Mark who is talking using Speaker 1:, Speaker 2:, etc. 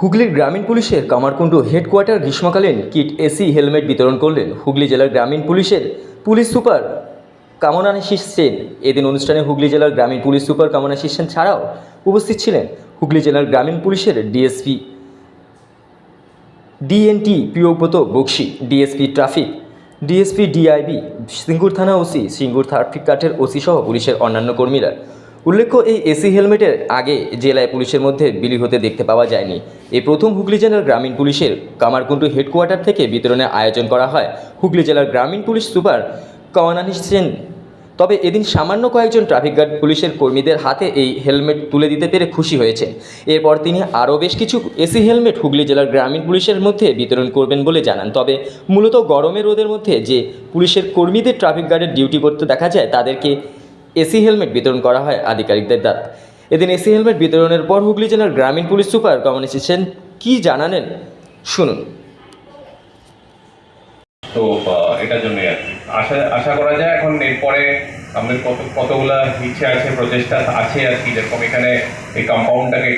Speaker 1: হুগলির গ্রামীণ পুলিশের কামারকুণ্ডু হেডকোয়ার্টার গ্রীষ্মকালীন কিট এসি হেলমেট বিতরণ করলেন হুগলি জেলার গ্রামীণ পুলিশের পুলিশ সুপার কামনাশিস সেন। এদিন অনুষ্ঠানে হুগলি জেলার গ্রামীণ পুলিশ সুপার কামনাশিস সেন ছাড়াও উপস্থিত ছিলেন হুগলি জেলার গ্রামীণ পুলিশের DSP DNT Priyabrata Bakshi, DSP traffic, DSP DIB, Singur থানা ওসি, সিঙ্গুর ট্রাফিক কাঠের ওসি সহ পুলিশের অন্যান্য কর্মীরা। উল্লেখ্য, এই এসি হেলমেটের আগে জেলায় পুলিশের মধ্যে বিলি হতে দেখতে পাওয়া যায়নি। এই প্রথম হুগলি জেলার গ্রামীণ পুলিশের কামারকুণ্ডু হেডকোয়ার্টার থেকে বিতরণের আয়োজন করা হয়। হুগলি জেলার গ্রামীণ পুলিশ সুপার কওয়ানানি সেন, তবে এদিন সামান্য কয়েকজন ট্রাফিক গার্ড পুলিশের কর্মীদের হাতে এই হেলমেট তুলে দিতে পেরে খুশি হয়েছেন। এরপর তিনি আরও বেশ কিছু এসি হেলমেট হুগলি জেলার গ্রামীণ পুলিশের মধ্যে বিতরণ করবেন বলে জানান। তবে মূলত গরমের রোদের মধ্যে যে পুলিশের কর্মীদের ট্রাফিক গার্ডের ডিউটি করতে দেখা যায়, তাদেরকে এসি হেলমেট বিতরণ করা হয় আধিকারিকদের দ্বারা। এদিন এসি হেলমেট বিতরণের পর হুগলি জেলার গ্রামীণ পুলিশ সুপার কমিউনিটি সেন কী জানালেন? শুনুন।
Speaker 2: তো এটার জন্য আশা আশা করা যায় এখন এরপরে আমাদের কত, কতগুলা ইচ্ছে আছে, প্রচেষ্টা আছে আর কি, যেরকম এখানে এই কম্পাউন্ডটাকে